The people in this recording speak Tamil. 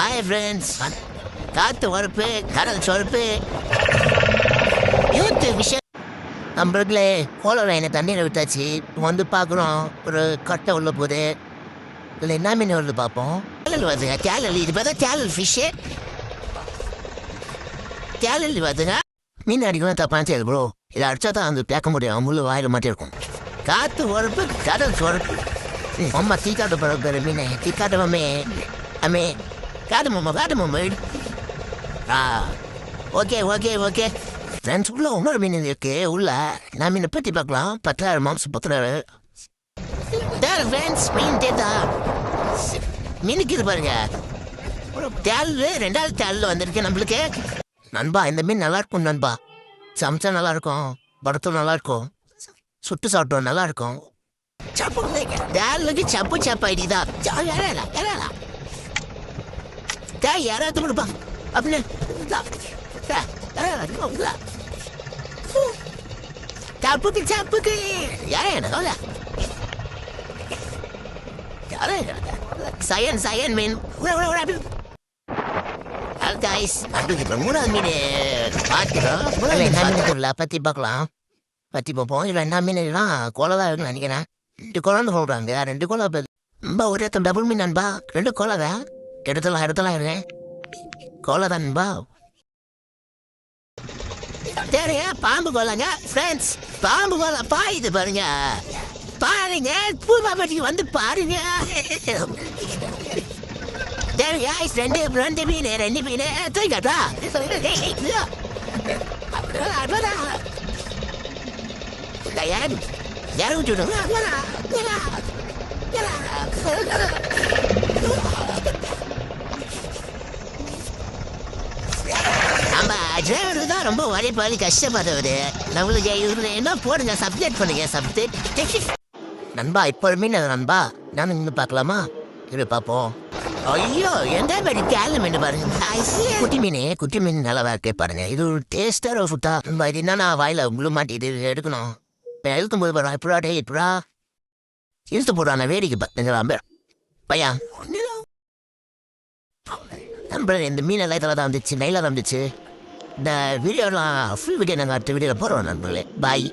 ஹாய் ஃப்ரெண்ட்ஸ் காத்து உரப்பு கடல் சொரப்பு யூத்து விஷயம். நம்மளுக்குள்ளே கோல லைனை தண்ணியில் விட்டாச்சு. வந்து பார்க்குறோம் ஒரு கட்டை உள்ள போகுது. இதில் என்ன மீன் வருது பார்ப்போம். தேலல் வருதுங்க. தேலல் இது பார்த்தா தேலல் ஃபிஷ்ஷு தேலல் வருதுங்க. மீன் அடிக்கணும் தப்பான செய்யுது ப்ரோ இதை அடிச்சா தான் வந்து பேக்க முடியும். முள்ளு வாயில் மாட்டி இருக்கும். காற்று உரப்பு கடல் சொரப்பு அம்மா தீக்காட்டு பழக்கிற மீன். தீக்காட்டு மம்மே காது மாமா காது மாமா ஆ ஓகே ஓகே ஓகே. ஃப்ரெண்ட்ஸ் உள்ள இன்னொரு மீன் இருக்கு. உள்ள. நான் மீனை பற்றி பார்க்கலாம். பத்தாயிரம் மாம்சம் பத்தாயிரம். தேர் ஃப்ரெண்ட்ஸ் மீன் தேதா மீனுக்கு இது பாருங்க. ஒரு தேல் ரெண்டாவது தேலில் வந்திருக்கு நம்மளுக்கு. நண்பா இந்த மீன் நல்லா இருக்கும் நண்பா. சமைச்சா நல்லா இருக்கும் படத்தும் நல்லா இருக்கும் சுட்டு சாப்பிட்டோம் நல்லா இருக்கும். சப்பு தேலுக்கு சப்பு சப்பு ஐடிதா யாரா யாரா டேய் யாராவது கொடுப்பா அப்படின்னு சப்புக்கு சப்புக்கு யாரே என்ன யாரே சயன் சயன் மீன் கைஸ் அப்படி இப்போ மூணாவது மீன் பார்க்கிறோம் மூணாவது என்ன மீன் தெரியல பற்றி பார்க்கலாம் பற்றி பார்ப்போம் இல்லை என்ன மீன் எல்லாம் கோலை தான் இருக்குன்னு நினைக்கிறேன் ரெண்டு குழந்தை சொல்கிறாங்க ரெண்டு குழந்தை ஒரே டபுள் மீன் நண்பா ரெண்டு கோலை தான் எடுத்துலாம் எடுத்துலாம் இருக்கேன் கோலை தான் நண்பா சரிங்க பாம்பு கோலைங்க ஃப்ரெண்ட்ஸ் பாம்பு கோலை பாயுது பாருங்க பாருங்க பூபாபட்டிக்கு வந்து பாருங்க சரிங்க ரெண்டு ரெண்டு மீன் ரெண்டு மீன் தூக்கிட்டா யாரும் தான் ரொம்ப வழி பாதி கஷ்டப்படுறவர். நம்மளுக்கு என்ன போடுங்க சப்ஜெக்ட் பண்ணுங்க சப்ஜெக்ட் நண்பா இப்போதுமே நான் நண்பா. நான் இருந்து பார்க்கலாமா? இரு பார்ப்போம். ஐயோ எந்த மாதிரி கேள்வி மீன் பாருங்க. குட்டி மீன் குட்டி மீன் நல்லா இருக்கே பாருங்க. இது ஒரு டேஸ்டாக ஃபுட்டா நம்ம இது என்னன்னா வாயில முழு மாட்டி இது எடுக்கணும். இப்போ இழுத்தும் போது பாருங்க இப்படா டே இப்படா இழுத்து போடுறான் வேடிக்கை பார்த்தீங்களா பையன் நம்ம இந்த மீன் எல்லாம் இதில் தான் வந்துச்சு நைலாக தான் வந்துச்சு. இந்த வீடியோலாம் ஃபுல் வீடியோ நாங்கள் அடுத்த வீடியோவில் போடுறோம் நண்பர்களே. பாய்